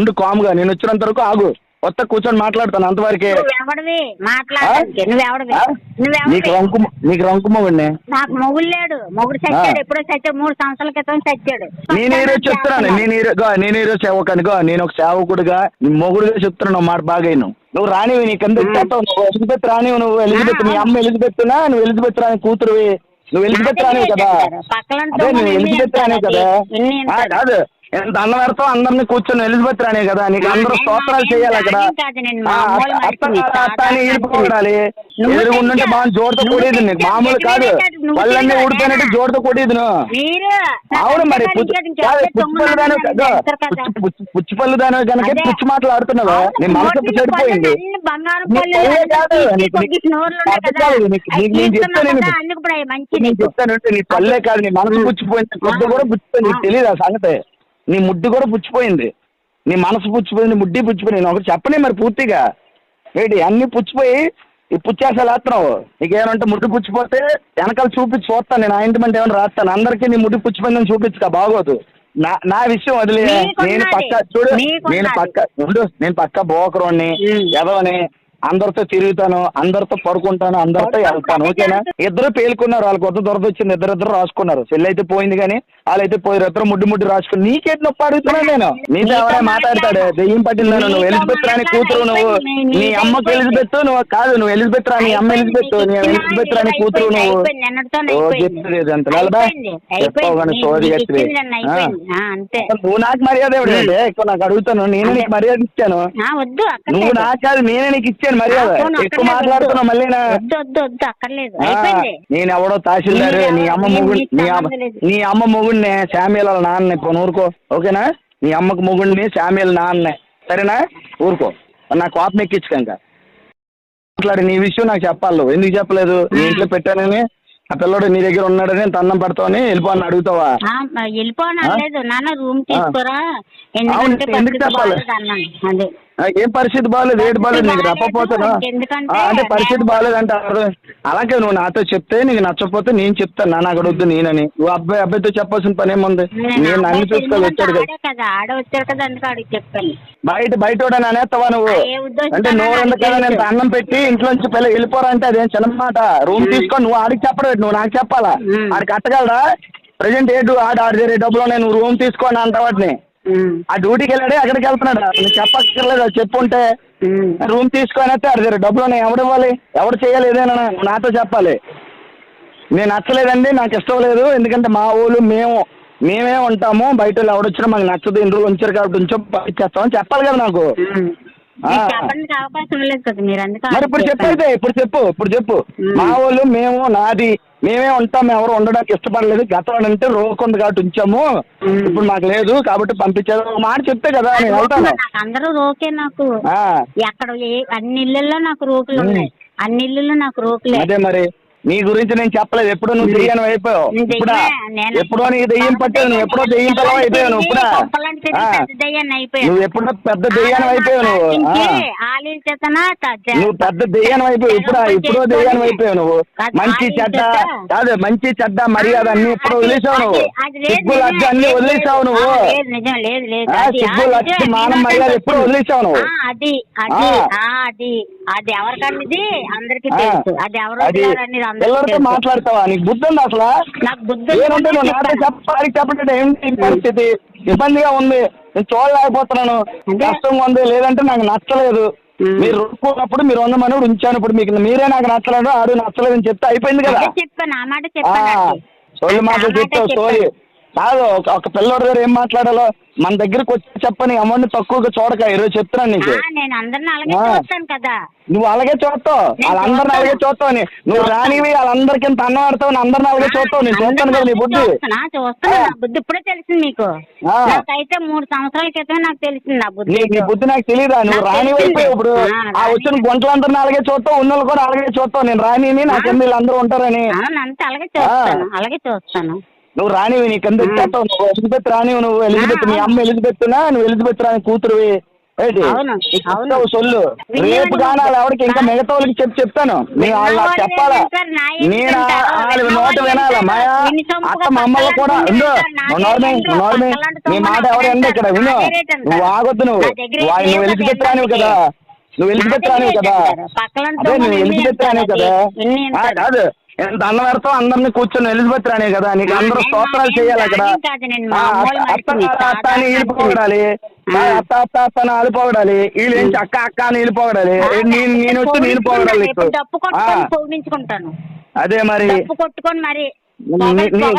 ఉండు కామ్గా. నేను వచ్చినంత వరకు ఆగు. కొత్త కూర్చొని మాట్లాడతాను అంతవరకే. నువ్వెవడివి? మాట్లాడడానికి. నువ్వెవడివి? నీకు రంకు నీకు నాకు మొగుడు లేడు. మొగుడు చచ్చాడు. ఎప్పుడో చచ్చాడు. మూడు సంవత్సరాల క్రితం చచ్చాడు. నేను ఈ రోజు చెప్తున్నాను నేను ఈ రోజు నేను ఈ రోజు సేవకనుకో నేను ఒక సేవకుడుగా మొగుడుగా చెప్తున్నాను మాట బాగా. నువ్వు రానివి నీ కింద ఇచ్చేస్తావు నువ్వు ఎలిజబెత్ రానివి నువ్వు ఎలిజబెత్ మీ అమ్మ ఎలిజబెత్నా నువ్వు ఎలిజబెత్ రాని కూతురువి. నువ్వు ఎలిజబెత్ రానివి కదా. అదే నువ్వు ఎలిజబెత్ రానివి కదా. కాదు. ఎంత అన్నం పెడతావు అందరిని కూర్చొని ఎలిజబెత్ రానే కదా. నీకు అందరూ స్తోత్రాలు చేయాలి అక్కడ. రాణిని కాదు, నేను ఆ, మామూలు అత్త మనిషిని. అత్త అని సాధారణ ఈడిపోడాలి నువ్వు ఎదురుగుండంటే తెచ్చావు. బాగా జోడుతో నువ్వు కొడేది నీకు. మామూలు కాదు. నువ్వు ఊడిపోయినట్టు నువ్వు. మీరు అవును మరి పుచ్చిపల్లి దాని పుచ్చిపల్లి దాని కనుక. పుచ్చి మాటలు ఆడుతున్నావు నీ మనసు చెడిపోయింది కొద్ది నేను. చెప్తాను నీ పల్లె కాదు. నీ మనసు. పుచ్చిపోయింది. ముద్దు కూడా పుచ్చిపోయింది. నీకు. తెలియదు ఆ సంగతి నీ ముడ్డు కూడా పుచ్చిపోయింది. నీ మనసు పుచ్చిపోయింది ముడ్డి పుచ్చిపోయింది. నేను ఒకటి చెప్పనే మరి పూర్తిగా. ఏంటి అన్ని పుచ్చిపోయి ఈ పుచ్చేసాలు వేస్తున్నావు. నీకేమంటే ముడ్డు పుచ్చిపోతే వెనకాల చూపించి చూస్తాను. నేను ఆయింట్మెంట్ ఏమైనా రాస్తాను. అందరికీ నీ ముడ్డు పుచ్చిపోయిందని చూపించుక బాగోదు. నా నా విషయం వదిలే. నేను పక్క చూడు. నేను పక్క ఉండు. నేను పక్క బోకరోని. ఎదవని అందరితో తిరుగుతాను అందరితో పడుకుంటాను అందరితో వెళ్తాను ఓకేనా. ఇద్దరు పేలుకున్నారు వాళ్ళకి కొత్త దొరద వచ్చింది ఇద్దరు ఇద్దరు రాసుకున్నారు. చెల్లి అయితే పోయింది కానీ వాళ్ళైతే పోయారు ఇద్దరు ముడ్డు ముడ్డు రాసుకుని నీకేంటి నొప్పి అడుగుతున్నాను నేను. నీతో ఎవరైనా మాట్లాడతాడు. దెయ్యం పట్టిందాను నువ్వు? ఎలిజబెత్ రాని కూతురు నువ్వు. నీ అమ్మకి ఎలిజబెత్? నువ్వు కాదు నువ్వు ఎలిజబెత్ రాని అమ్మ ఎలిజబెత్ నీ ఎలిజబెత్ రాని కూతురు నువ్వు. చెప్తుంది అంత చెప్పావు సోది చెప్తుంది నువ్వు నాకు మర్యాద ఎవడంటే ఎక్కువ నాకు అడుగుతాను. నేను నీకు మర్యాద ఇచ్చాను. నువ్వు నాకు కాదు నేనే నీకు ఇచ్చాను. మర్యాద. అవును, ఎక్కువ ఆ, అయిపోయింది. నేను ఎవడో తహసీల్దార్ నీ అమ్మ మొగుడు నీ అమ్మ. నీ అమ్మ మొగుడినే శామ్యుల నాన్నే ఇప్పుడు ఊరుకో ఓకేనా? నీ అమ్మకు మొగుడిని శామ్యుల నాన్నే. సరేనా? ఊరుకో. నా కోపం ఎక్కించుక మాట్లాడి నీ విషయం నాకు చెప్పాలి. ఎందుకు చెప్పలేదు? నీ ఇంట్లో పెట్టానని ఆ పిల్లడు నీ దగ్గర ఉన్నాడని ఇంత అన్నం పెడతావని వెళ్ళిపోని అడుగుతావా? ఆ, వెళ్ళిపోను ఆ? లేదు నాన్న రూమ్ తీసుకోరా? ఎందుకు చెప్పాలి? ఏం పరిస్థితి బాగాలేదు ఏటి బాగాలేదు నీకు ఎందుకంటే అంటే పరిస్థితి నేను- బాగాలేదు అంటే అర్థం అలాగే నువ్వు నాతో చెప్తే నీకు నచ్చకపోతే నేను చెప్తాను నాన్న అక్కడ వద్దు నేనని. నువ్వు అబ్బాయి అబ్బాయితో చెప్పాల్సిన పని ఏముంది? నేను నేను అన్ని అబ్బాయి చూసుకోవాలి వచ్చాడు కదా. బయట బయట కూడా అనేస్తావా నువ్వు? అంటే ఉంది కదా నేను. అన్నం పెట్టి ఇంట్లోంచి పిల్ల వెళ్ళిపోరా అంటే అదేం చిన్న మాట రూమ్ తీసుకొని నువ్వు ఆడికి చెప్పడం నువ్వు నాకు చెప్పాలా. ఆడికి కట్టగలరా ప్రజెంట్ ఏ ఆడ ఆడి దగ్గర డబ్బులు నేను రూమ్ తీసుకోని అంట వాటిని? ఆ డ్యూటీకి వెళ్ళాడే అక్కడికి వెళ్తున్నాడు? నువ్వు చెప్పక్కర్లేదు అది చెప్పుంటే. రూమ్ తీసుకొని ఆడి దగ్గర డబ్బులు ఉన్నాయి. ఎవడు ఇవ్వాలి? ఎవడు చేయాలి ఏదైనా? నాతో చెప్పాలి. నేను నచ్చలేదండి నాకు ఇష్టం లేదు. ఎందుకంటే మా ఊళ్ళు మేము మేమే ఉంటాము. బయట వాళ్ళు ఎవడొచ్చినా మాకు నచ్చదు. రోజులు ఉంచారు కాబట్టి ఉంచో పంపించేస్తామని చెప్పాలి కదా నాకు. చెప్పడానికి అవకాశం లేదు కదా మీరు అందుకే మరి ఇప్పుడు. చెప్పైతే ఇప్పుడు చెప్పు ఇప్పుడు చెప్పు. మా వాళ్ళు మేము నాది మేమే ఉంటాం ఎవరు ఉండడానికి ఇష్టపడలేదు. గతం అంటే రోకుంది కాబట్టి ఉంచాము. ఇప్పుడు మాకు లేదు కాబట్టి పంపించేది ఒక మాట చెప్తే కదా నేను వెళ్తాను. నాకు అందరూ రోకే నాకు. ఎక్కడ ఏ అన్ని ఇళ్ళల్లో నాకు రోకులు. ఉన్నాయి. అన్ని ఇళ్ళల్లో నాకు రోకులే అదే మరి. నీ గురించి నేను చెప్పలేదు. ఎప్పుడో నువ్వు దెయ్యాన్ని అయిపోయావు. ఇప్పుడా ఎప్పుడో నీకు దెయ్యం పట్టేది నువ్వు ఎప్పుడో దెయ్యం పిల్లవ అయిపోయావు నువ్వు ఇప్పుడా. నువ్వు ఎప్పుడో పెద్ద ఆడవాళ్ళ అయిపోయావు నువ్వు. నువ్వు పెద్ద దెయ్యాన్ని అయిపోయావు. ఇప్పుడా ఇప్పుడో దెయ్యాన్ని అయిపోయావు నువ్వు. మంచి చెడ్డ కాదు మంచి చెడ్డ మర్యాద అన్ని ఎప్పుడో అది- వదిలేసావు నువ్వు. సిగ్గు లజ్జ అన్ని వదిలేసావు నువ్వు. సిగ్గు లజ్జ నిజమే, మానం మర్యాద ఎప్పుడో వదిలేసావు నువ్వు. అది ఎవరికన్నది అందరికి తెలుసు. అది ఎవరు అది వదిలారనేది అందరికీ పిల్లలతో తెలుసు. మాట్లాడతావా? నీకు బుద్ధి ఉంది అసలు? నాకు బుద్ధి ఏమంటే నువ్వు నాతో చెప్తాను. చెప్పంటే ఏంటి ఈ పరిస్థితి? ఇబ్బందిగా ఉంది. నేను చూడలేకపోతున్నాను. అంటే- కష్టంగా ఉంది. లేదంటే నాకు నచ్చలేదు. మీరు రుక్కున్నప్పుడు మీరు వంద మనవుడు ఉంచాను ఇప్పుడు మీకు మీరే నాకు నచ్చలేదు ఆడు నచ్చలేదు అని చెప్తే అయిపోయింది కదా. అదే చెప్పాను. ఆ మాట చెప్పాను ఆ మాటలు మాట చెప్తావు చెప్పాను. కాదు ఒక ఒక పిల్లోడి దగ్గర ఏం మాట్లాడాలో మన దగ్గరకు వచ్చి చెప్పని అమౌంట్ తక్కువగా చూడక ఈరోజు చెప్తున్నాను నీకు. ఆ, నేను అందరిని అలాగే ఆ. చూస్తాను కదా. నువ్వు అలాగే చూస్తావు. వాళ్ళందరిని. అలాగే చూస్తావు నీ- నువ్వు. రానివి వాళ్ళందరికి ఇంత అన్నం ఆడతావు అందరిని అలాగే చూస్తావు. నేను చూస్తాను కదా నీ బుద్ధి. చూస్తున్నా చూస్తున్నా ఆ. నా బుద్ధి ఇప్పుడే తెలిసింది మీకు ఆ. నాకైతే మూడు సంవత్సరాల క్రితమే నాకు తెలిసింది నా బుద్ధి. నీ నీ బుద్ధి నాకు తెలియదా నువ్వు నాకు రాని తెలిసింది. అయిపోయావు ఇప్పుడు ఆ, ఆ రాని. వచ్చిన గుంటలందరిని అలాగే చూస్తావు ఉన్నోళ్ళు కూడా అలాగే చూస్తావు. నేను రానిని నా కింద వీళ్ళందరూ ఉంటారని. అవును అంతే అలాగే చూస్తాను. అలాగే చూస్తాను. నువ్వు రానివి నీ కింద ఆ. ఇచ్చేస్తావు నువ్వు? ఎలిజబెత్ రానివి నువ్వు. ఎలిజబెత్ మీ ఆ. అమ్మ ఎలిజబెత్నా నువ్వు ఎలిజబెత్ రాని కూతురువి. ఏంటి? నీకు. చెప్తావు సొల్లు. రేపు కానీ వాళ్ళు ఎవరికి? ఇంకా. మిగతా వాళ్ళకి చెప్పి చెప్తాను. నేను వాళ్ళు నాకు చెప్పాలా? నా నేను? వాళ్ళ నోట వినాలా. మాయా? అక్క మా అమ్మలు కూడా ఉండు. నా నోర్మే నోర్మే నీ మాట ఎవరు ఇక్కడ? విను నా? నువ్వు ఆగొద్దు నువ్వు. నా నువ్వు ఎలిజబెత్ రానివి? కదా. నువ్వు ఎలిజబెత్ నా రానివి కదా. అదే నువ్వు ఎలిజబెత్ రానివి కదా. కాదు. ఎంత అన్నం పెడతావు అందరిని కూర్చొని ఎలిజబెత్ రానివి కదా నీకు అందరూ స్తోత్రాలు చేయాలి అక్కడ రాని అత్త అత్త అత్త అని వెళ్ళిపోగడాలి. అత్త అత్త అత్త అని అలిపోగడాలి వీళ్ళు ఏంటి అక్క అక్క అని వెళ్ళిపోగడాలి నేను నేను వచ్చి నేను పోగడాలి అదే మరి.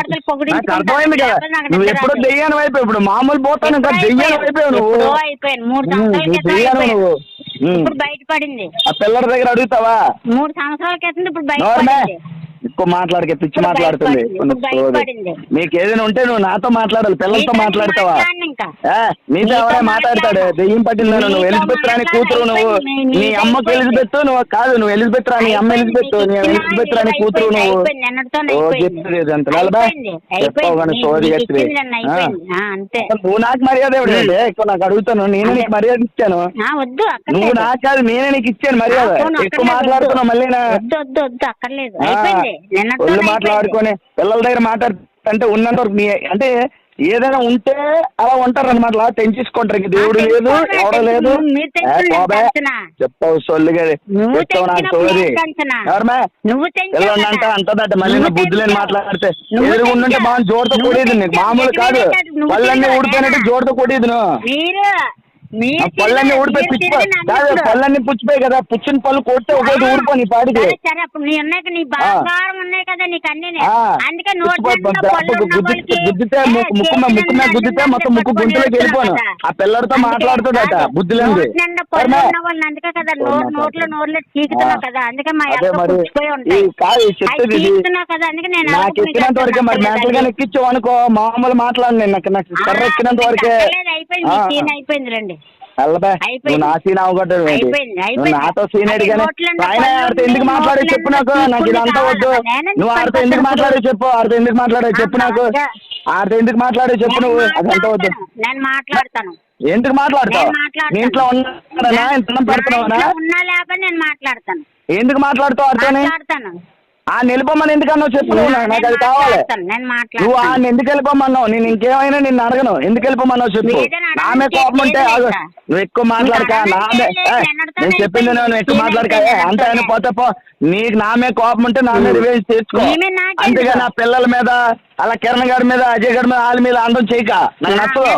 కొట్టుకొని. అర్థమైంది కదా. నువ్వు ఎప్పుడో. దెయ్యాన్ని అయిపోయావు. ఇప్పుడు మామూలు పోతాను ఇంకా నువ్వు. నువ్వు దెయ్యాను అయిపోయాను. నువ్వు. ఇప్పుడు బయటపడింది. ఆ పిల్లల దగ్గర అడుగుతావా? మూడు సంవత్సరాల క్రితం ఇప్పుడు బయటపడింది. ఎక్కువ మాట్లాడకే పిచ్చి మాట్లాడుతుంది. నీకు ఏదైనా ఉంటే నువ్వు నాతో మాట్లాడాలి పిల్లలతో మాట్లాడతావా నీతో ఎవరే మాట్లాడతాడు. దెయ్యం పట్టిందని నువ్వు ఎలిజబెత్ రాని. కూతురు నువ్వు. నీ అమ్మకి. ఎలిజబెత్ నువ్వు కాదు నువ్వు ఎలిజబెత్ రాని అమ్మ. ఎలిజబెత్ నీకు నీ ఇచ్చిన ఎలిజబెత్ రాని. కూతురు నువ్వు. చెప్తుంది అంత సోది నువ్వు నాకు మర్యాద ఇవ్వడండి ఎక్కువ నాకు అడుగుతాను నేను. నీకు మర్యాద ఇచ్చాను. నువ్వు నాకు కాదు నేనే నీకు ఇచ్చాను మర్యాద ఎక్కువ మాట్లాడుతున్నావు. మళ్ళీనా వద్దు అక్కర్లేదు ఒళ్ళు. మాట్లాడుకొని పిల్లల దగ్గర మాట్లాడుతుంటే ఉన్నంత వరకు నీ అంటే ఏదైనా ఉంటే అలా ఉంటారు అనమాట అలా తెంచేసుకుంటారు దేవుడు లేదు ఎవడో లేదు? చెప్తావు సొల్లుగా చెప్తావు నాకు సోది? ఎవరమ్మా కదా. అంటదట మళ్ళీ బుద్ధులేని తెంచావు. మాట్లాడితే ఎదురుగుండుంటే తెంచావు. బాగా జోరుతో కొడేది. మామూలు కాదు ఎదురు తిరిగి ఊడిపోయినట్టు? జోరుతో మీరు ఆ పళ్ళన్నీ ఊడిపోయి కాదు ఇప్పుడు- పళ్ళన్నీ పుచ్చిపోయి కదా పుచ్చిన పళ్ళు కొడితే ఒకటి ఊడిపో నీ పాడికి సరే అప్పుడు నీ ఉన్నాయి నీ బంగారం ఉన్నాయి కదా నీకు అన్ని. అందుకే గుద్దితే ముక్కు ముక్కు మీద గుద్దితే మొత్తం ముక్కు గుంతులోకి వెళ్ళిపోను. ఆ పిల్లడితో మాట్లాడుతుందట. బుద్ధి వాళ్ళని అందుకే కదా నోట్లో చీకుతున్నావు ఆ. కదా అందుకే మా కాదు నాకు ఎక్కినంత వరకే మరి మెంటల్గా. ఎక్కించావు అనుకో మామూలు మాట్లాడు నేను నాకు నాకు కర్ర ఎక్కినంత వరకే. అయిపోయింది అయిపోయింది రండి. నా సీన్ అవగొట్టాడు నువ్వు. నాతో సీన్ అడిగానే. ఆయన ఆడితే ఎందుకు మాట్లాడి చెప్పు నాకు. నాకు ఇదంతా వద్దు. నువ్వు ఆడితే ఎందుకు. మాట్లాడే చెప్పు. ఆడితే ఎందుకు మాట్లాడే చెప్పు నాకు. ఆడితే ఎందుకు మాట్లాడే చెప్పు నువ్వు. అదంతా వద్దు. నేను మాట్లాడతాను. ఎందుకు మాట్లాడతావు. మీ ఇంట్లో పెడుతున్నావా ఇంట్లో ఉన్నా మాట్లాడతాను. ఎందుకు మాట్లాడుతావు మాట్లాడతాను. ఆ నిలిపోమని ఎందుకన్నావు చెప్పు నాకు అది కావాలి. నువ్వు ఆ ఎందుకు వెళ్ళిపోమన్నావు నేను ఇంకేమైనా నిన్ను అడగను. ఎందుకు వెళ్ళిపోమన్నావు చెప్పు? అడగను, కోపం ఉంటే. నువ్వు ఎక్కువ మాట్లాడక. నామే నేను చెప్పింది. నువ్వు ఎక్కువ మాట్లాడక. అంతే ఆయన. పోతే పో. నీకు నామే కోపం ఉంటే నా మీద రివేంజ్ మీద నాకేందుకు? అంతేగా నా పిల్లల మీద అలా కిరణ్ గారి మీద అజయ్ గారి మీద వాళ్ళ మీద అందం చేయక. నాకు నచ్చదు.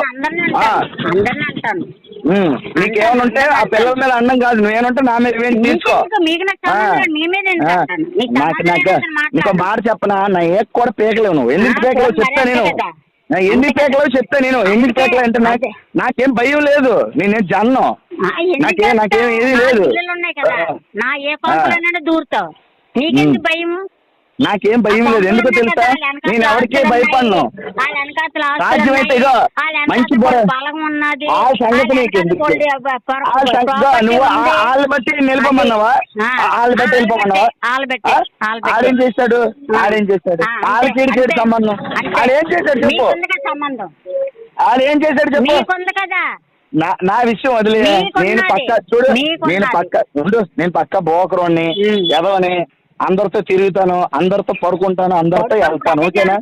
అందరినీ ఆ, ఉంటే పిల్లల మీద అండం కాదు నువ్వేమంటే నా మీద మీకెందుకు? మీకు నాకు నాకు నాకు. మాట చెప్పనా నా ఏక్ కూడా పేకలేవు నువ్వు ఎందుకు పేకలేవు చెప్తా నేను అంతే కదా. నా ఎందుకు అంతే పేకలేవు కదా. చెప్తా నేను ఎందుకు అంతే. పేకలేవు అంటే నాకు. నాకేం భయం లేదు నేనేం జన్ను నాకేం నాకేం? ఏది లేదు. నా ఏ దూరుతావు నీకెందుకు భయం నాకేం భయం లేదు. ఎందుకో తెలుసా? నేను ఎవరికే భయపడను. సాధ్యమైతే ఇగో, మంచి ఆ సంగతి నీకు నువ్వు వాళ్ళ బట్టి నిలబొమ్మన్నావా? వాళ్ళ బట్టి బట్టి. ఆడేం చేస్తాడు? ఆడేం చేస్తాడు? వాళ్ళకి అంతే. సంబంధం. ఆడేం చేశాడు చెప్పు? ఆడేం చేశాడు చెప్పు? నా విషయం వదిలే. నేను పక్క చూడు. నేను పక్క ఉండు నేను పక్క బోకరోని ఉమ్. అందరితో తిరుగుతాను అందరితో పడుకుంటాను అందరితో వెళ్తాను ఓకేనా.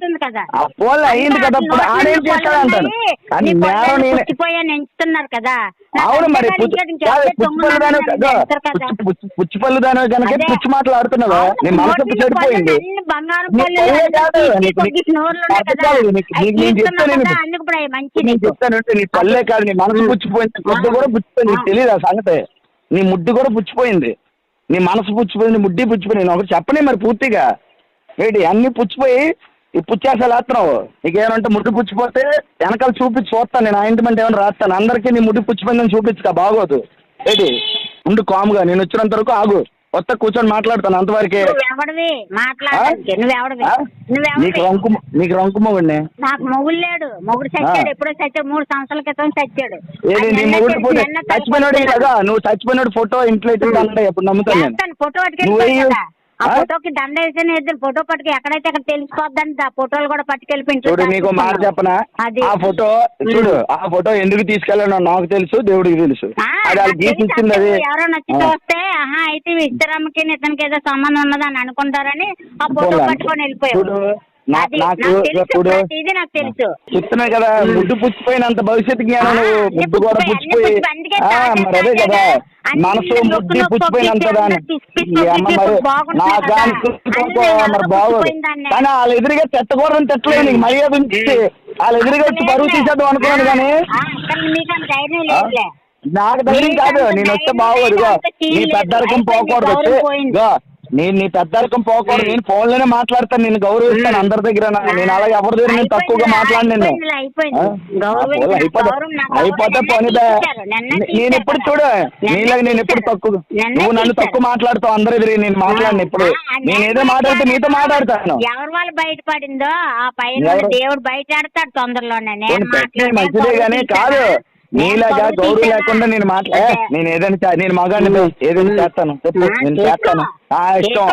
ఆ పోల్ అయ్యింది కదా ఇప్పుడు ఆడేం చేస్తాడు అంటాను కానీ నేరం నేను పుచ్చిపోయాను ఎంచుతున్నారు కదా. అవును మరి పుచ్చిపల్లి దాని కనుక. పుచ్చి మాట్లాడుతున్నావా? నీ మనసు చెడిపోయింది. నీ కొద్ది నేను చెప్తాను పల్లె కాదు నీ మనసు పుచ్చిపోయింది ముద్దు కూడా పుచ్చిపోయింది తెలియదు ఆ సంగతి? నీ ముడ్డు కూడా పుచ్చిపోయింది. నీ మనసు పుచ్చిపోయింది ముడ్డి పుచ్చిపోయింది నేను ఒకటి చెప్పనే మరి పూర్తిగా. ఏంటి అన్ని పుచ్చిపోయి ఈ పుచ్చేసాలు వేస్తున్నావు నీకేమంటే ముడ్డు పుచ్చిపోతే వెనకాల చూపించి చూస్తాను నేను ఆయింట్మెంట్ ఏమైనా రాస్తాను. అందరికీ నీ ముడ్డు పుచ్చిపోయిందని చూపించుక బాగోదు. ఏంటి ఉండు కాముగా నేను వచ్చినంత వరకు ఆగు. కొత్త కూర్చొని మాట్లాడతాను అంతవరకే? నీకు రంకు నీకు నాకు మొగుడు లేడు. మొగుడు చచ్చాడు. ఎప్పుడో చచ్చాడు. మూడు సంవత్సరాల క్రితం చచ్చాడు. ఏది నీ మొగుడు చచ్చిపోయినాడు కదా. నువ్వు చచ్చిపోయినాడు ఫోటో ఇంట్లో ఎప్పుడు నమ్ముతాను నేను. ఫోటో నువ్వు ఆ? ఫోటోకి దండ వేసిన ఇద్దరు ఫోటో పట్టుకు ఎక్కడైతే అక్కడ తెలిసిపోద్దని ఆ ఫోటోలు కూడా చూడు నీకు మాట. చెప్పనా అది ఆ ఫోటో చూడు ఆ ఫోటో ఎందుకు తీసుకెళ్ళానో నాకు తెలుసు దేవుడికి తెలుసు ఆ, అది వాళ్ళు నాకు తెలిసి గీసి ఇచ్చింది అది అందరూ ఎవరో నచ్చి ఆ. ఆహా అయితే ఇద్దరమ్మకి ఇతనికి ఏదో సంబంధం ఉన్నదని అనుకుంటారని ఆ ఫోటో. పట్టుకొని చూడు అది నాకు నాకు తెలుసు చెప్తున్నా కదా ముడ్డు పుచ్చిపోయినంత భవిష్యత్తు జ్ఞానం నువ్వు ముడ్డు కూడా పుచ్చిపోయి, మరి అదే కదా. మనసు నొక్కు పుచ్చిపోయినంత. దాని మరి బాగోదు. కానీ వాళ్ళ ఎదురుగా చెత్తకూడదని తిట్టలేదు నీకు మర్యాద ఉంచి వాళ్ళ ఎదురుగా వచ్చి బరువు తీసేద్దాం అనుకున్నాను కానీ. నాకు ధైర్యం కాదు నేను వస్తే బాగోదు నీ. పెద్దరకం పోకూడదు నేను నీ పెద్దరకం పోకూడదు నేను ఫోన్లోనే మాట్లాడతాను నేను గౌరవిస్తాను అందరి దగ్గర నేను అలాగే ఎవరి దగ్గర నేను తక్కువగా మాట్లాడి నేను అయిపోయిందిలే, అయిపోయింది. ఆ? గౌరవం ఆ, పోలే, అయిపోతే గౌరవం నా గౌరవం అయిపోతే నిన్న పోనీ బే. తీశారు, నిన్న నే- తీశారు నేను ఎప్పుడు కదా. చూడు నీలాగా నేను ఎప్పుడు. తక్కువ నువ్వు నన్ను. తక్కువ మాట్లాడుతావు అందరి ఎదురు నేను మాట్లాడిన ఇప్పుడు నేను ఏదో మాట్లాడితే నీతో మాట్లాడతాను ఎవరు వాళ్ళు బయటపడిందో ఆ పైన? దేవుడు బయటాడతాడు తొందరలోనే మంచిదే కానీ? కాదు నీలాగా గౌరవం? లేకుండా నేను మాట్లా. నేను ఏదైనా నేను మగాడిని ఏదైనా చేస్తాను. చెప్పు నేను. చేస్తాను. ఇష్టం.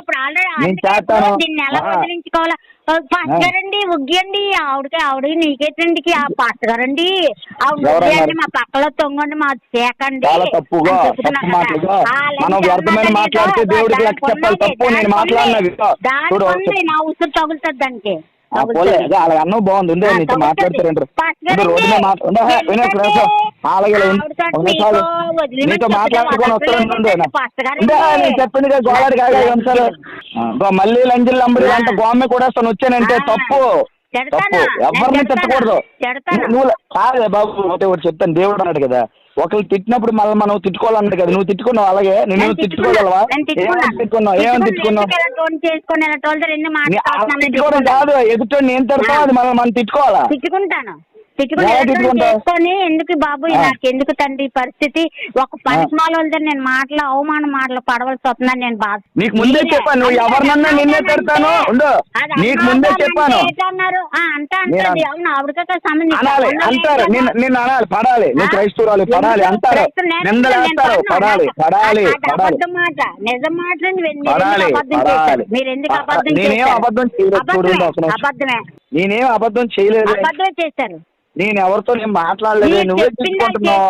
నేను చేస్తాను. పాస్టర్. గారండి ఉగ్గియండి ఆవిడకి ఆవిడ నీకేటండి ఆ పాస్టర్ గారండి ఆవిడ మా పక్కలో తొంగండి మా చేకండి. చాలా తప్పుగా. మాటలుగా మనం వ్యర్థమైన మాట్లాడితే దేవుడికి లెక్క చెప్పాలి. తప్పు నేను నా ఉసురు తగులుతుంది దానికి. పోలే. అలా అన్నం బాగుంది. ఉండే నీతో రోడ్డు మీద అలాగే మాట్లాడుకొని వస్తాను చెప్పింది కదా, గోలాడి కాగా ఐదు నిమిషాలు ఆ, గో మళ్ళీ లంజిల్ నంబరి అంటే గోమె కూడా వస్తాను వచ్చానంటే. తప్పు? తప్పు. ఎవరిని? తిట్టకూడదు? నువ్వు కాదే బాబు ఒకటి ఒకటి చెప్తాను. దేవుడు అన్నాడు కదా ఒకళ్ళు తిట్టినప్పుడు మళ్ళీ మనం తిట్టుకోవాలన్నాడు కదా. నువ్వు తిట్టుకున్నావు అలాగే? నేను తిట్టుకోగలవా? తిట్టుకున్నావు? ఏమని తిట్టుకున్నావు? కాదు. ఎదుటో నేను తిడతావు? అది మనం మనం తిట్టుకోవాలా? తిట్టుకుంటాను. చేసుకొని ఎందుకు బాబు. నాకు ఎందుకు తండ్రి పరిస్థితి? ఒక పనికిమాల వాళ్ళతో నేను మాటలు అవమాన మాటలు పడవలసి వస్తుందని నేను బాధ నీకు ముందే చెప్పాను, నువ్వు ఎవరినన్నా నిన్నే తిడతాను. నీకు ముందే చెప్పాను. అంటది అవును ఆవిడతో సంబంధించి అనాలి అంటారు. నిన్ను నిన్ను అనాలి పడాలి. నువ్వు? క్రైస్తవురాలు పడాలి అంటారు. పడాలి పడాలి అబద్ధం మాట. నిజం మాటలండి మీరు ఎందుకు అబద్ధం చేయలేదు. అబద్ధమే. నేనేం అబద్ధం చేయలేదు. అబద్ధమే చేశారు. నేను ఎవరితో నేను మాట్లాడలేదు నువ్వే తీసుకుంటున్నావు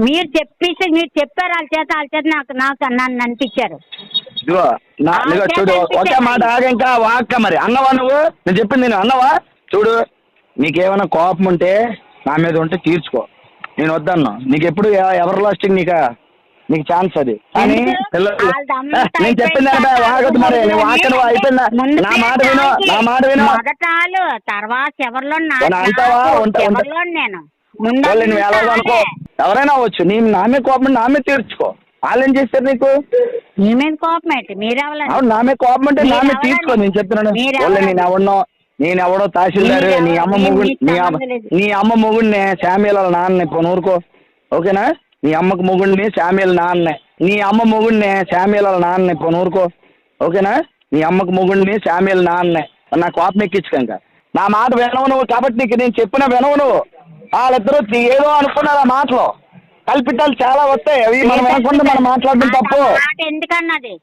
మీరు చెప్పేసి మీరు చెప్పారు వాళ్ళ చేత వాళ్ళ చేత నాకు నాకు నన్ను అనిపించారు. చూడు ఒకే మాట ఆగా ఇంకా వాక్క మరి. అన్నవా నువ్వు? నేను చెప్పింది నేను అన్నవా? చూడు నీకేమైనా కోపం ఉంటే నా మీద ఉంటే తీర్చుకో. నేను వద్దన్నా. నీకు ఎప్పుడు ఎవరి లాస్టింగ్ నీకు? నీకు ఛాన్స్ అది. ఏ, నేను చెప్పింది వాగదు మరి. నువ్వు వాకను అయిపోయిందా? నా మాట విను నా మాట విను. తర్వాత చివరిలో పోనీ అంటావా? నేను. వాళ్ళు నువ్వు ఎలా అనుకో. ఎవరైనా అవ్వచ్చు. నీ నా మీద కోపం ఉంటే నా మీద తీర్చుకో. వాళ్ళు ఏం చేస్తారు నీకు? మీ మీద కోపం ఏంటి? మీరెవరు అవును నా మీద కోపం అంటే నా మీద మీరెవరని? తీర్చుకో నేను చెప్తున్నాను? వాళ్ళే నేను ఎవడనో నేను ఎవడో తహసీల్దార్? నీ అమ్మ మొగుడు నీ అమ్మ. నీ అమ్మ మొగుడినే శామ్యుల వాళ్ళ నాన్నే ఇప్పుడు ఊరుకో. ఓకేనా? నీ అమ్మకు మొగుడిని శామ్యుల నాన్నే. నీ అమ్మ మొగుడిని శామ్యుల నాన్నే. ఇప్పుడు ఊరుకో ఓకేనా? నీ అమ్మకు మొగుడిని శామ్యుల నాన్నే. నా కోపం ఎక్కించుక ఇంకా నా మాట వినవు నువ్వు కాబట్టి నీకు నేను చెప్పిన వినవు నువ్వు. వాళ్ళిద్దరూ ఏదో అనుకున్నారు ఆ మాటలు. కల్పితాలు చాలా వస్తాయి. అవి మనం వినకుండా మనం మాట్లాడడం తప్పు. ఎందుకన్నది?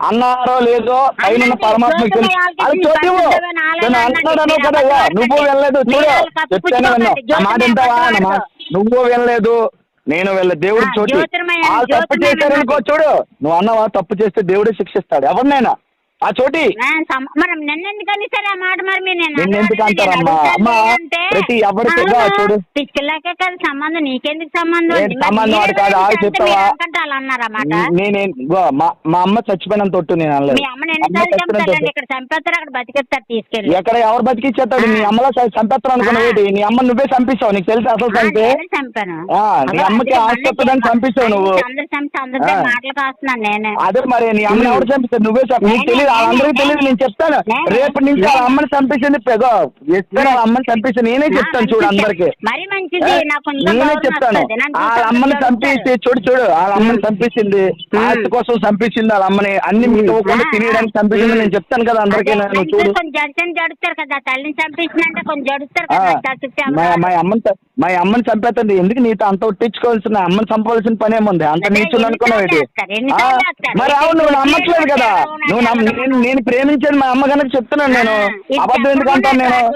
అన్నారో లేదో పైన జ్యోతిమయ అది ఆల్కి చోటివు పరిశుద్ధమైన ఆలయం నేను అన్నది. అంటున్నాను మీరు కదా అబద్ధాలు నువ్వు. వెళ్ళలేదు చూడు చెప్తానే మాట. నువ్వు వెళ్ళలేదు నేను వెళ్ళలేదు దేవుడు చోటి వాళ్ళు తప్పు చేశారనుకో. చూడు. నువ్వు అన్నవా? తప్పు చేస్తే దేవుడే శిక్షిస్తాడు. ఎవరినైనా. ఆ చోటి? మరి సరే ఆ మాట అంటారమ్మా? అమ్మా, ప్రతి? ఇదిగో చూడు. పిచ్చిలాకే కదా సంబంధం నీకెందుకు సంబంధం? వాడు కాదు, చెప్తావా? నేనే మా అమ్మ చచ్చిపోయినంత తొట్టు నేను అనలేదు. మీ అమ్మని ఎన్నిసార్లు. ఇక్కడ చంపేస్తారు అక్కడ బతికేస్తారు తీసుకెళ్ళి. ఎక్కడ ఎవరు బతికిచ్చేస్తాడు? నీ అమ్మలో చంపేస్తాను అనుకున్నావు ఆ. ఏంటి? నీ అమ్మ నువ్వే చంపిస్తావు నీకు తెలుసు అసలు ఆ, నీ అమ్మకి వస్తుందని చంపించావు నువ్వు. చంపి అదే మరి నీ అమ్మని ఎవరు చంపిస్తారు? నువ్వే చంపి నీకు తెలియదు తెలియదు వాళ్ళందరికీ తెలియదు నేను చెప్తాను. రేపు నుంచి వాళ్ళ అమ్మని చంపేసింది పెగో. ఇస్తే వాళ్ళ అమ్మని చంపేసి నేనే చెప్తాను చూడు అందరికి. నేనే చెప్తాను. వాళ్ళ అమ్మని చంపేసి. చూడు చూడు వాళ్ళ అమ్మని చంపేసింది. ఆస్తి కోసం చంపేసింది వాళ్ళ అమ్మని. అన్ని మీకు ఇవ్వకుండా తినేయడానికి చంపేసింది నేను చెప్తాను కదా అందరికీ చూడు. మా అమ్మని మా అమ్మని చంపేస్తుంది. ఎందుకు నీతో అంత ఒట్టించుకోవాల్సిన అమ్మని చంపవలసిన పని ఏముంది? అంత నీచులు అనుకున్నావు? మరి అవును నువ్వు నమ్మట్లేదు కదా. నువ్వు నేను నేను ప్రేమించేది మా అమ్మ కనుక చెప్తున్నాను నేను. అబద్ధం ఎందుకు అంటాను నేను?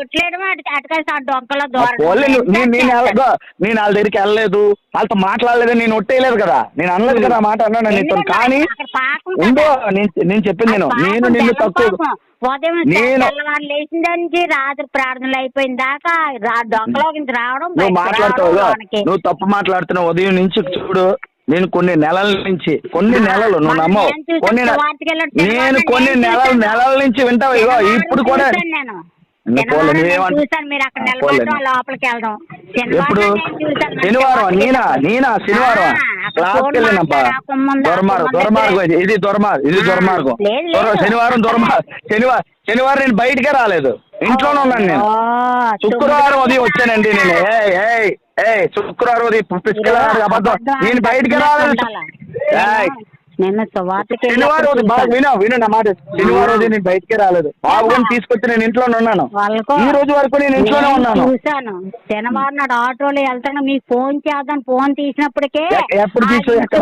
నేను? నేను నేను వాళ్ళ దగ్గరికి వెళ్ళలేదు. వాళ్ళతో మాట్లాడలేదు. నేను ఒట్టేయలేదు కదా. నేను అనలేదు కదా మాట అన్నాను నీతో. ఎందుకంటే కానీ ఉందో. నేను నేను చెప్పింది నేను. నేను నిన్ను తక్కువ పాపం. ఉదయం నేను- తెల్లవారు లేచిన నుంచి రాత్రి ప్రార్థనలు అయిపోయిన దాకా డొక్కలోకి రావడం నువ్వు మాట్లాడుతావు. నువ్వు తప్పు మాట్లాడుతున్నావు. ఉదయం నుంచి చూడు. నేను కొన్ని నెలల నుంచి కొన్ని నెలలు నువ్వు నమ్మవు. కొన్ని నేను నేను కొన్ని. నెలల నెలల నుంచి వింటావు ఇగో ఇప్పుడు కూడా ఎప్పుడు? శనివారం నేను నేనా శనివారం. క్లాస్కి ఫోన్ వెళ్ళినప్పా దుర్మార్గం దుర్మార్గం ఇది దుర్మార్గం ఇది దుర్మార్గం. శనివారం దుర్మార్గం శనివారం శనివారం నేను బయటికే రాలేదు. ఇంట్లోనే ఉన్నాను నేను. శుక్రవారం ఉదయం వచ్చానండి నేను. ఏయ్. ఏయ్ శుక్రవారం పిసుకలాడు అబద్ధం. నేను బయటికి రాలేదు శనివారం బాగా విను విను నా మాట. శనివారం నేను బయటికి రాలేదు. బాబుని తీసుకొచ్చి నేను ఇంట్లోనే ఉన్నాను. ఈ రోజు వరకు నేను ఇంట్లోనే నేను ఉన్నాను. చూశాను. శనివారం నాడు ఆటోలో వెళ్తాను. మీకు ఫోన్ చేద్దాం. ఫోన్ తీసినప్పటికే ఎప్పుడు?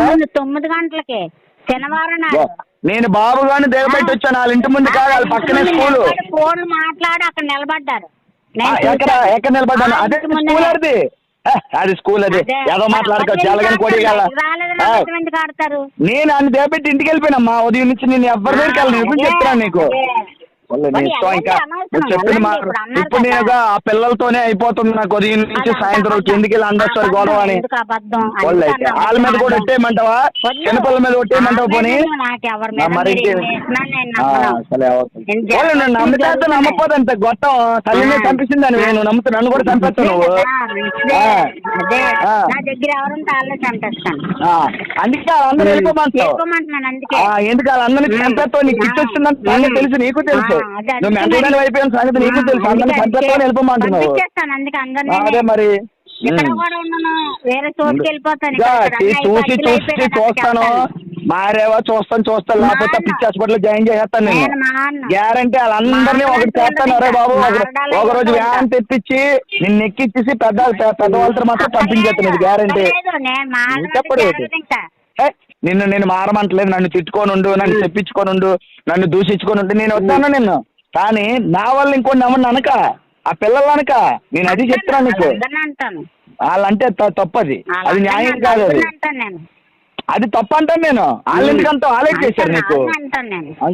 ముందు తొమ్మిది గంటలకి శనివారం నాడు. నేను బాబు గాని దిగబెట్టి వచ్చాను. వాళ్ళ ఇంటి ముందు కాదు వాళ్ళ పక్కనే స్కూలు. ఫోన్ మాట్లాడి అక్కడ నిలబడ్డారు. ఎక్కడ? నిలబడ్డాను? అదే స్కూల్ అది ఏ, అది స్కూల్ అది. ఏదో మాట్లాడుకోవచ్చు ఎలాగని కొడి రాలేదని అబద్ధం ఎందుకు ఆడతారు నేను అన్ని దేబెట్టి ఇంటికి వెళ్ళిపోయినమ్మా ఉదయం నుంచి నేను ఎవరి దగ్గరికి వెళ్ళను చెప్తున్నాను నీకు. వాళ్ళ నీ మరి ఇష్టం ఇంకా వెళ్ళండి, అనవసరం, నువ్వు చెప్పిన మా ఇప్పుడు నేను. ఆ పిల్లలతోనే అయిపోతుంది నాకు ఉదయం నుంచి సాయంత్రం. ఎందుకు వెళ్ళి అందరు గొడవ అని? వాళ్ళు అయితే వాళ్ళ మీద కూడా. ఒట్టేయమంటావా. చిన్నపిల్లల మీద ఒట్టేయమంటావా పోనీ? మరి. సరే వాళ్ళు నన్ను నమ్మితే. నమ్మపోదంత గొట్టం. తల్లినే. చంపించిందని నేను నమ్ముతా. నన్ను కూడా నువ్వు. చంపేస్తాను. ఆ, అందుకే ఆ, ఎందుకు వాళ్ళందరినీ చంపేస్తావు? నీకు పిచ్చి వచ్చిందని తెలుసు నీకు తెలుసు. నువ్వు అందుకే మెంటల్ అయిపోయిన సంగతి నీకు తెలుసు. అందరినీ చంపేస్తావు వెళ్ళిపోమంటున్నావు పంపించేస్తాను అందుకే ఆ, అందరినీ అదే మరి. ఇక్కడ ఉమ్. కూడా ఉన్నాను. వేరే చోటుకి వెళ్ళిపోతాను. ఇంకా ఇక్కడ చూ- అన్నీ చూసి చూసి చూస్తాను. మారేవా చూస్తాను చూస్తాను. లేకపోతే. పిచ్చి హాస్పిటల్ జాయిన్ చేసేస్తాను నేను. గ్యారంటీ వాళ్ళందరినీ ఒకటి చేస్తాను. అరే బాబు ఒక- రోజు. వ్యాన్ తెప్పించి నిన్ను ఎక్కిచ్చేసి పెద్ద పెద్ద వాళ్ళతో మాత్రం పంపించేస్తాను ఇది గ్యారంటీ జరగదు ఇంకా. ఏ, నిన్ను నేను మారమంటలేదు నన్ను తిట్టుకోనుండు నన్ను చెప్పించుకోనుండు నన్ను దూషించుకోనుండు నేను వస్తాను నిన్ను. కానీ నా వల్ల ఇంకొన్ని ఎవరిని అనక ఆ పిల్లలు అనక నేను అది చెప్తున్నాను నీకు. వాళ్ళంటే తప్పది. అది న్యాయం కాదు అది. అది తప్పు అంటాను నేను. వాళ్ళు ఎందుకంటావు వాళ్ళే చేశారు నీకు?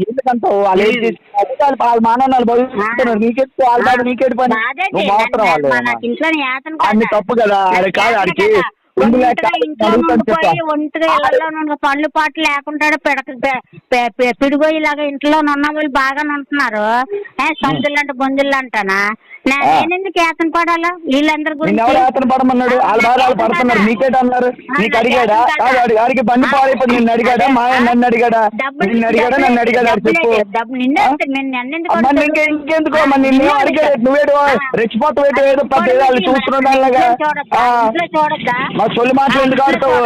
ఎందుకంటావు వాళ్ళు ఏం చేసి వాళ్ళు వాళ్ళ మానవాళ్ళు భవిస్తున్నారు. నీకెత్తు వాళ్ళ బాధ నీకేటి పని? నువ్వు మాత్రం వాళ్ళు. అన్ని తప్పు కదా. అది కాదు ఆడికి పళ్ళు పాటలు పె- పిడిగోయిలాగా ఇంట్లో ఉన్న వాళ్ళు బాగానే ఉంటున్నారు. సందులు అంటే బొందులు అంటానా నా- ఆ. నేను ఎందుకు ఏతన పడాలా? వీళ్ళందరి ఎవరు పడమన్నాడు? వాళ్ళ బాధ వాళ్ళు పడుతున్నారు నీకేట అన్నారు? నీకు అడిగాడా? బండి పాడైపోయింది. నిన్ను అడిగాడా? మా నన్ను అడిగాడా? అడిగాడా? అడిగాడా? చెప్పు. ఇంకెందుకో మరి అడిగాడు. నువ్వేడు. రెచ్చిపోతావు ఏదో పెద్ద వాళ్ళు చూస్తున్న దానిలాగా? మా సొల్లు మాటలు ఎందుకు ఆడుతావు?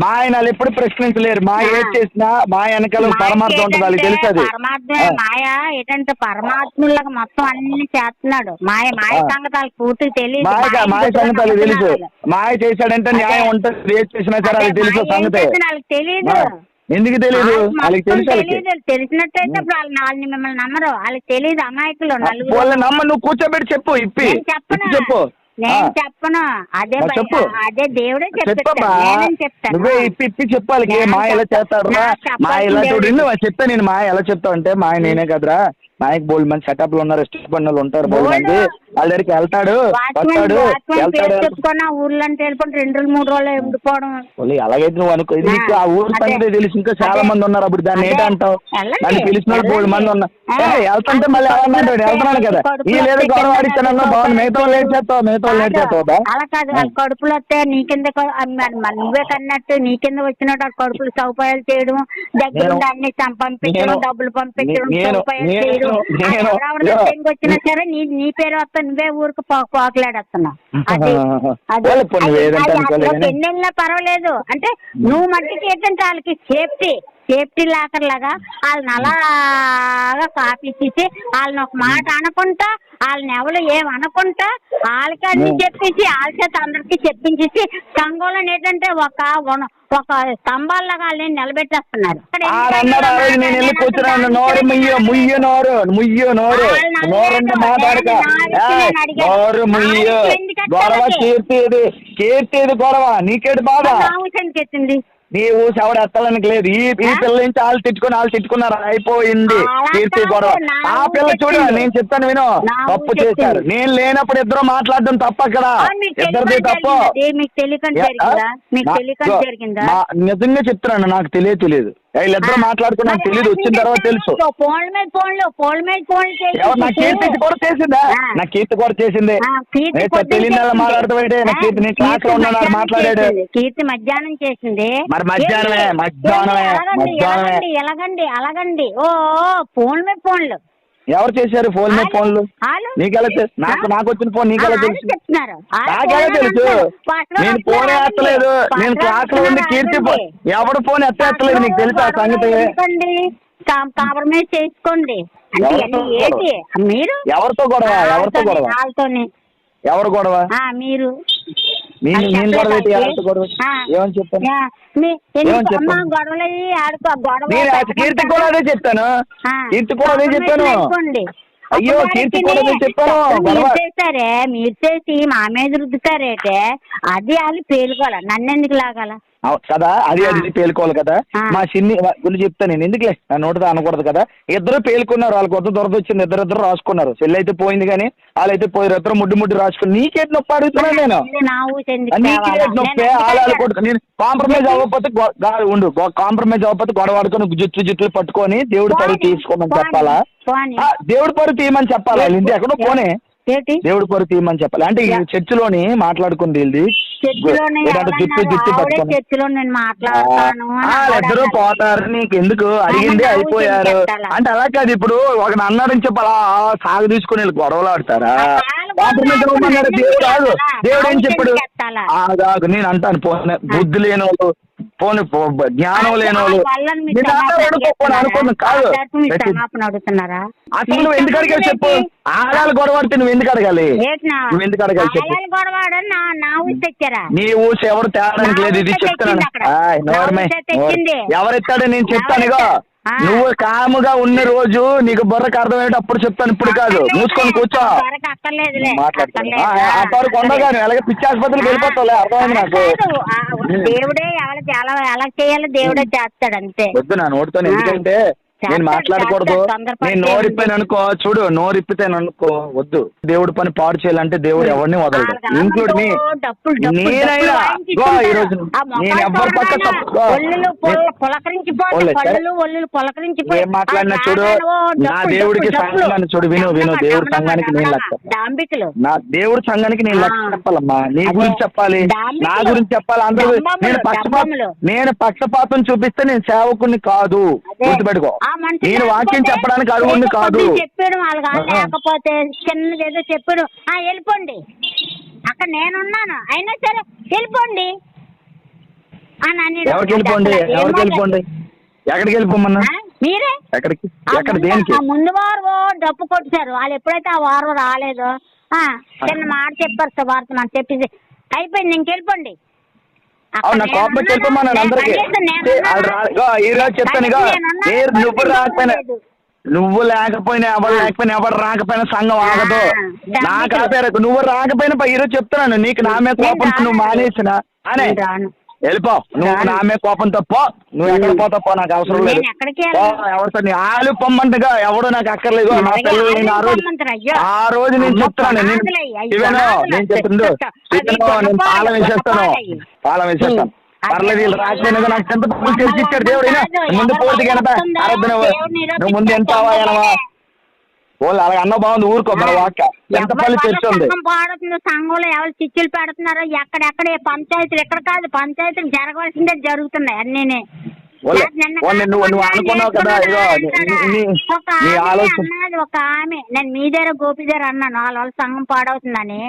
మా ఆయన వాళ్ళు ఎప్పుడు ప్రశ్నించలేరు. మా. ఏది చేసినా మా వెనకాల పరమార్థం ఉంటుంది వాళ్ళకి తెలుసు అది పరమాత్మే. మాయ ఏంటంటే పరమాత్ములకు మొత్తం అన్ని చేస్తున్నాడు. మాయ మాయ ఆ. సంగతి వాళ్ళకి పూర్తిగా తెలియదు మాయ మాయ సంగతి వాళ్ళకి తెలుసు. మాయ చేశాడంటే న్యాయం. ఉంటుంది ఏది చేసినా సరే అదే, తెలుసు ఏం సంగతి. వాళ్ళకి తెలియదు. ఎందుకు తెలియదు వాళ్ళకి తెలుసు తెలిసినట్టయితే ఇప్పుడు వాళ్ళు వాళ్ళని మిమ్మల్ని నమ్మరు. వాళ్ళకి తెలియదు అమాయకులు వాళ్ళ నమ్మ నువ్వు కూర్చోబెట్టి చెప్పు ఇప్పి. చెప్పు. నేను. చెప్పను. అదే చెప్పు. అదే దేవుడే చెప్పమ్మా. నువ్వే ఇప్పి ఇప్పి చెప్పాలి. మా ఎలా చెప్తా- చేస్తాడు మా ఎలా చెప్తా నేను మా ఎలా చెప్తావు అంటే మా నేనే కదరా? నాయక్ బోల్డ్ మంది సెటప్లో ఉన్నారు స్టేట్ పన్నులు ఉంటారు బోల్డ్ మంది. వాళ్ళ దగ్గరికి వెళ్తాడు వస్తాడు వెళ్తాడు. చెప్పుకున్నా ఊర్లో అంటే వెళ్ళిపోయి రెండు రోజులు మూడు రోజులు ఉండిపోవడం. ఓన్లీ అలాగైతే నువ్వు అనుకో ఇది నీకు ఆ ఊరు. సంగతి తెలిసి ఇంకా చాలా. మంది ఉన్నారు అప్పుడు దాన్ని. ఏంటంటావు. దాన్ని పిలిచిన వాళ్ళు బోల్డ్ మంది ఉన్నారు. వెళ్తుంటే మళ్ళీ ఎవరన్నాడు వెళ్తున్నాను కదా. ఈ లేదు ఆడిచ్చానన్నా నడుపులో బాగుంది. మిగతా వాళ్ళు లేట్ చేస్తావు? మిగతా వాళ్ళు లేట్ కాదు, చేస్తావుదా అలా కాదు. వాళ్ళ కడుపులో వస్తే నీ కింద నువ్వే కన్నట్టు నీ కింద వచ్చినట్టు ఆ కడుపులు సౌకర్యాలు చేయడం? దగ్గర అన్ని పంపించడం డబ్బులు పంపించడం చేయడం. నేను-. వచ్చినా సరే నీ నీ పేరు వస్తా నువ్వే ఊరికి పో- పోకలాడేస్తున్నావు. అది అది పర్వాలేదు. అంటే నువ్వు మట్టికి ఏంటంటే వాళ్ళకి సేఫ్టీ. సేఫ్టీ లాకర్ లాగా వాళ్ళని అలాగా కాపీ తీసి వాళ్ళని ఒక మాట అనకుండా వాళ్ళని ఎవరు ఏం అనకుండా వాళ్ళకి అన్ని చెప్పేసి వాళ్ళ చేత అందరికి చెప్పించేసి సంఘంలో ఏంటంటే ఒక ఒక స్తంభాల్లాగా వాళ్ళని నిలబెట్టేస్తున్నారు. గొడవ కీర్తి ఇది కీర్తి ఇది గొడవ నీకేడు బాధ? నీవు ఎవడు ఎత్తాలనికి లేదు. ఈ ఈ పిల్ల నుంచి వాళ్ళు తిట్టుకుని వాళ్ళు తిట్టుకున్నారు. అయిపోయింది. కీర్తి గొడవ ఆ పిల్ల చూడు. నేను చెప్తాను విను. తప్పు. చేశారు. నేను లేనప్పుడు ఇద్దరు మాట్లాడడం తప్ప అక్కడ. ఇద్దరిది తెలియకుండా తప్పు. నిజంగా చెప్తున్నాను నాకు తెలియదు. వీళ్ళిద్దరు మాట్లాడుకుని నాకు తెలియదు వచ్చిన తర్వాత తెలుసు నా కీర్తి కూడా చేసిందా. నా కీర్తి కూడా చేసింది నా కీర్తి నీ క్లాస్లో ఉన్నాడు మాట్లాడాడు. కీర్తి మధ్యాహ్నం చేసింది మరి మధ్యాహ్నమే? మధ్యాహ్నమే? ఎలాగండి. ఎలాగండి అలాగండి ఓ ఫోన్ల మీద ఫోన్లు ఎవరు చేశారు ఫోన్ మీద ఫోన్లు? వాళ్ళు? నీకెలా తెలుసు నాకు? నాకు వచ్చిన ఫోన్ నీకెలా తెలుసు? నాకెలా ఫోన్ తెలుసు? నేను ఫోన్ ఎత్తలేదు. నేను క్లాస్లో ఉండి కీర్తి. ఎవడు ఫోన్ ఎత్త ఎత్తలేదు నీకు తెలుసా ఆ సంగతి? కాంప్రమైజ్ చేసుకోండి. మీరు? ఎవరితో గొడవ? ఎవరితో గొడవ? ఎవరు గొడవ? మీరు? నేను నేను గొడవ పెట్టి గొడవ. ఏమని ఏమని కీర్తి కూడా అదే చెప్పాను. ఆ, కీర్తి కూడా అదే చేసుకోండి. అయ్యో కీర్తి కూడా అదే చెప్పాను. మీరు మీరు చేసి మా మీద రుద్దుతారేటే? అది వాళ్ళు పేలుకోవాలి నన్ను ఎందుకు లాగాల? కదా? అది అది. పేలుకోవాలి కదా. మా చిన్ని గురించి చెప్తాను నేను. ఎందుకులే? నా నోటితో అనకూడదు కదా? ఇద్దరు పేలుకున్నారు. వాళ్ళకి కొత్త దొరద వచ్చింది. ఇద్దరు ఇద్దరు రాసుకున్నారు. చెల్లి అయితే పోయింది కానీ వాళ్ళైతే పోయారు ఇద్దరు ముడ్డు ముడ్డు రాసుకుని నీకేటి నొప్పి అడుగుతున్నాను నేను. ఇది నా ఊసి ఎందుకు నీకే తేవాలా? నొప్పి. కొట్టుకు నేను కాంప్రమైజ్ అవ్వకపోతే ఉండు. కాంప్రమైజ్ అవ్వకపోతే గొడవ ఆడుకొని జుట్లు జుట్లు పట్టుకొని దేవుడి పరువు పోనీ, తీసుకోమని చెప్పాలా? దేవుడి పరువు తీయమని చెప్పాలా? వాళ్ళ ఇంటి ఎక్కడో పోనీ. ఏంటి? దేవుడి పరువు తీయమని చెప్పాలి. అంటే ఈ చర్చిలోని మాట్లాడుకుంది వీళ్ళది చర్చిలోనే ఏదంటే జుట్టు? జుట్టు ఆవిడే పట్టుకొని. చర్చిలో నేను మాట్లాడతాను అని ఇద్దరు పోతారు. నీకు ఎందుకు? అడిగింది అయిపోయారు. చెప్పాలా? అంటే అలా కాదు ఇప్పుడు. ఒక అన్నాడని చెప్పి అలా సాగు తీసుకుని వీళ్ళు గొడవలు ఆడతారా? దేవుడు ఆగు దేవుడు ఏం చెప్పాడు? నేను అంటాను పోనీ. బుద్ధి లేని వాళ్ళు పోనీ జ్ఞానం లేని వాళ్ళు అనుకున్నాను కాదు. అసలు నువ్వు ఎందుకు అడిగావు చెప్పు? ఆడాలి గొడవ ఆడితే నువ్వు ఎందుకు అడగాలి? నువ్వు ఎందుకు అడగాలి చెప్పు? నా ఊసి ఎవరు తేడానికి లేదు ఇది చెప్తున్నాను. నోరు. ఎవరెత్తాడో నేను చెప్తాను ఇగో. ఆ. నువ్వు కాముగా ఉన్న రోజు నీకు బుర్రకు అర్థమయ్యేట అప్పుడు చెప్తాను ఇప్పుడు కాదు. మూసుకొని కూర్చో. వరకు అక్కర్లేదులే మాట్లాడుతున్నా అక్కర్లేదు. ఆ వరకు ఉండగాను అలాగే పిచ్చి ఆసుపత్రికి వెళ్ళిపోతావులే. అర్థమైంది నాకు. దేవుడే ఎలా ఎలా చేయాలో దేవుడే చేస్తాడు అంతే. వద్దు నా నోటితో. ఎందుకంటే నేను మాట్లాడకూడదు. నేను నోరిప్పాను అనుకో చూడు నోరిప్పితేను అనుకో వద్దు. దేవుడి పని పాడు చేయాలంటే దేవుడు ఎవరిని వదలడు. ఇంక్లూడ్ మీ నేనైనా నేను ఎవరి పక్క ఏం మాట్లాడినా చూడు నా దేవుడికి సంఘాన్ని చూడు విను విను దేవుడి సంఘానికి నేను డాంబికలు. నా దేవుడి సంఘానికి నేను లెక్క ఆ. చెప్పాలమ్మా. నీ. గురించి చెప్పాలి. నా గురించి చెప్పాలి. అందరూ నేను పక్షపాతం. నేను పక్షపాతం చూపిస్తే నేను సేవకుని కాదు. గుర్తుపెట్టుకో. నేను వాక్యం చెప్పడానికి అడుగుని ఏదో కాదు. చెప్పాడు ఆహా. లేకపోతే చిన్నది ఏదో చెప్పాడు. ఆ వెళ్ళిపోండి. అక్కడ నేనున్నాను. అయినా సరే వెళ్ళిపోండి. ఎవరికి వెళ్ళిపోండి? ఎవరికి ఎక్కడికి వెళ్ళిపోమన్నా? మీరే? ఎక్కడికి? ఎక్కడ ముందు- దేనికి? ముందు వారం డప్పు కొట్టారు. వాళ్ళు ఎప్పుడైతే ఆ వారం రాలేదో ఆ, చిన్న మాట చెప్పారు సువార్త మనం చెప్పింది అయిపోయింది ఇంకెళ్ళిపోండి. అవును నా కోపం చెప్పమన్నాను నేను అందరికి. ఈ రోజు చెప్తాను నువ్వు రాకపోయినా. నువ్వు లేకపోయినా ఎవరు లేకపోయినా ఎవరు రాకపోయినా సంఘం ఆగదు. నాకు ఆపేరకు నువ్వు రాకపోయినా ఈరోజు చెప్తున్నాను. నీకు నా మీద కోపం నువ్వు. మానేసిన. అనే. వెళ్ళిపో నువ్వు నా మీద కోపంతో పో నువ్వు ఎక్కడ పోతావు పో నాకు అవసరం లేదు. ఎవరితో నీ ఆలు పొమ్మంటగా ఎవడు నాకు అక్కర్లేదు నా పిల్లలు ఆ రోజు. ఆ రోజు నేను చెప్తున్నాను నేను ఇవేనో చెప్పిండు నేను తాళం వేసేస్తాను. తాళం వేసేస్తాను. పర్లేదు వీళ్ళు రాకపోయినా నాకు ఎంత చేసి ఇచ్చాడు దేవుడు ఈయన. కాదు, ముందు పూర్తిగా? అరద్దు నువ్వు ముందు ఎంత ఎనవా వాళ్ళు అలాగ అన్న బాగుంది ఊరుకో మన వాక్క ఎంత పల్లి చర్చ ఉంది? పాడుతుంది సంఘంలో ఎవరు చిచ్చులు పెడుతున్నారో ఎక్కడెక్కడ పంచాయతీలు ఎక్కడ కాదు పంచాయతీలు జరగవలసిందే జరుగుతున్నాయి అన్నీ ఓలే, ఓలే, నువ్వు నువ్వు అనుకున్నావు కదా ఒక ఆమె నేను మీ దగ్గర గోపి దగ్గర అన్నాను వాళ్ళ వాళ్ళ సంఘం పాడవుతుందని?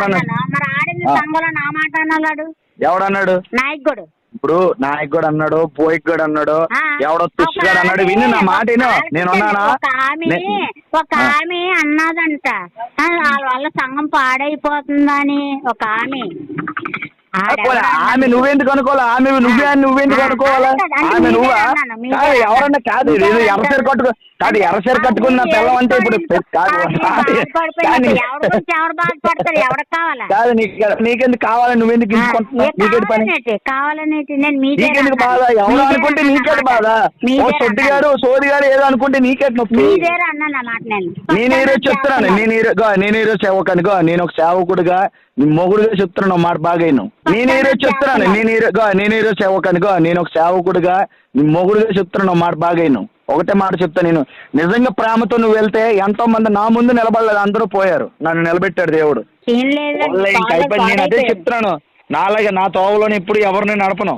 అన్నాను? మరి ఆడింది. సంఘంలో నా మాట అన్నాడు ఎవడన్నాడు? నాయకుడు. ఇప్పుడు నాయక్ కూడా అన్నాడు పోయిక్ కూడా అన్నాడు ఎవడో తుష్గాడు అన్నాడు విను నా మాట విను. ఒక నేను ఆమె, ఉన్నానా? ఒక ఆమె నే- ఒక ఆ. ఆమె అన్నదంట. ఆ, వాళ్ళ వల్ల సంఘం పాడైపోతుందని ఒక ఆమె. ఆమె. నువ్వెందుకు అనుకోవాలా ఆమె నువ్వే నువ్వెందుకు అనుకోవాలా ఆమె నువ్వా కాదు. ఎవరన్నా కాదు అన్నాను. ఎర్రసరి కట్టుకో కాదు ఎర్రసరి కట్టుకున్న పిల్లం అంటే ఇప్పుడు కాదు కాదు, నీకు నీకెందుకు కావాలి నువ్వెందుకు నీకేంటి పని నేను నీకెందుకు బాధ. ఎవరు అనుకుంటే నీకేటి. బాధ ఓ దగ్గర సొడ్డిగాడు సోదిగాడు ఏదో అనుకుంటే నీకేటి నొప్పి నేను నేను ఈరోజు చెప్తున్నాను నేను ఈరోజు నేను ఈరోజు సేవకనుకో నేను ఒక సేవకుడుగా మొగుడుగా చెప్తున్నాను మాట బాగా విను. నేను ఈరోజు చెప్తున్నాను. నేను ఈరోజు నేను ఈరోజు సేవకనుకో నేను ఒక సేవకుడుగా మొగుడుగా చెప్తున్నాను. మాట బాగా. ఒకటే మాట చెప్తా నేను. నిజంగా ప్రేమతో నువ్వు వెళ్తే ఎంతో మంది నా ముందు నిలబడలేదు. అందరూ పోయారు. నన్ను నిలబెట్టాడు దేవుడు. నేను అదే చెప్తున్నాను. నాలాగే నా తోవలోని ఇప్పుడు ఎవరిని నడపను.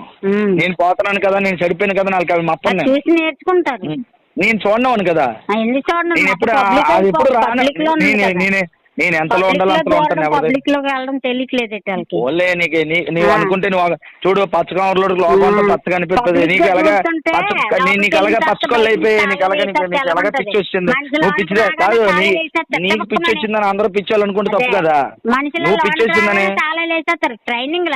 నేను పోతున్నాను కదా నేను చెడిపోయాను కదా నాకు అవి మప్పను నేను. చూడను కదా. నేను ఎప్పుడు రాను. నేనే నేనే ఎంతలో ఉండాలో అంతలో ఉంటాను ఎవరి వెళ్ళడం తెలియట్లేదు వాళ్ళకి. ఓలే నీకు నీ- నీవు ఆ. అనుకుంటే నువ్వు చూడు పచ్చకవర్లో లోపం అంతా ఆ. పచ్చగా అనిపిస్తుంది. Public నీకు లో ఎలాగా పచ్చ నీ- నీకు ఎలాగా పచ్చకొల్లు అయిపోయి నీకు ఎలాగా నీకు ఎలాగా ఎలా పిచ్చి వచ్చింది? మనుషులు నువ్వు పిచ్చిదే కాదు రాగానే నీ తాళాలు వేసేస్తారు, నీకు పిచ్చి. వచ్చిందని అందరూ పిచ్చోళ్ళు అనుకుంటే తప్పు అదే. కదా. మనుషులు నువ్వు పిచ్చి వచ్చిందని తాళాలు వేసేస్తారు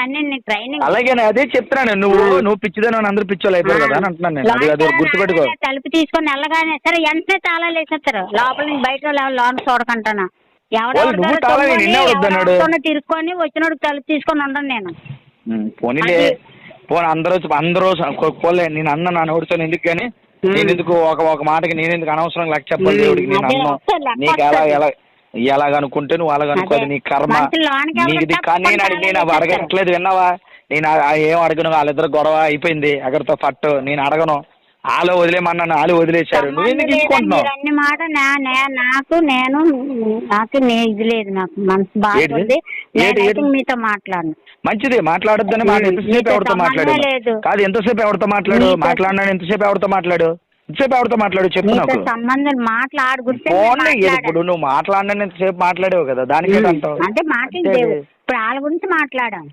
అన్ని ట్రైనింగ్. అలాగే అదే చెప్తున్నాను నువ్వు నువ్వు పిచ్చిదని అందరూ పిచ్చోళ్ళు అయిపోయారు కదా అని అంటున్నాను నేను. అది అది గుర్తుపెట్టుకో. లోపల తలుపు తీసుకొని వెళ్ళగానే సరే వెంటనే తాళాలు వేసేస్తారు లోపల నుంచి బయట లోన చూడకంటానా? తిరుక్కొని వచ్చినోడు తలుపు తీసుకొని ఉండను నేను. పోనీలే పోనీ అందరూ అందరూ పోలే నేను అన్న నా నోటితో ఎందుకు కానీ. నేను ఎందుకు ఒక ఒక మాటకి నేను ఎందుకు అనవసరం లెక్క చెప్పాలి దేవుడికి? నేను అన్నం. నీకు ఎలా. ఎలా ఎలాగ అనుకుంటే నువ్వు అలాగ అనుకోదు. నీ కర్మ నీకు కానీ నేను నేను అవి అడగట్లేదు విన్నావా? నేను ఏం అడగను? వాళ్ళిద్దరు గొడవ అయిపోయింది. అక్కడితో పట్టు. నేను అడగను. ఆలో వదిలేమన్నాను ఆలు వదిలేశారు. నువ్వు ఎందుకు ఇచ్చుకుంటున్నావు మీరు అన్ని మాట నా- నే- నాకు నేను నాకు నే ఇది లేదు నాకు మనసు బాగా ఏంటి? ఉంది ఏంటి? నేనైతే ఏంటి? మీతో మాట్లాడను. మంచిది మాట్లాడొద్దని మాట. ఉమ్, ఎంతసేపు నీతో ఎవరితో మాట్లాడు లేదు. కాదు ఎంతసేపు ఎవరితో మాట్లాడు నీతో- మాట్లాడినాడు ఎంతసేపు ఎవరితో మాట్లాడు? ఎంతసేపు ఎవరితో మాట్లాడు? చెప్పు మీతో నాకు. సంబంధం ఫోన్ మాట్లాడాను. ఇప్పుడు. నువ్వు మాట్లాడిన ఎంతసేపు మాట్లాడావు కదా దానికి ఉమ్, అంటావు అంటే మాట్లాడి. ఇప్పుడు వాళ్ళ గురించి మాట్లాడాం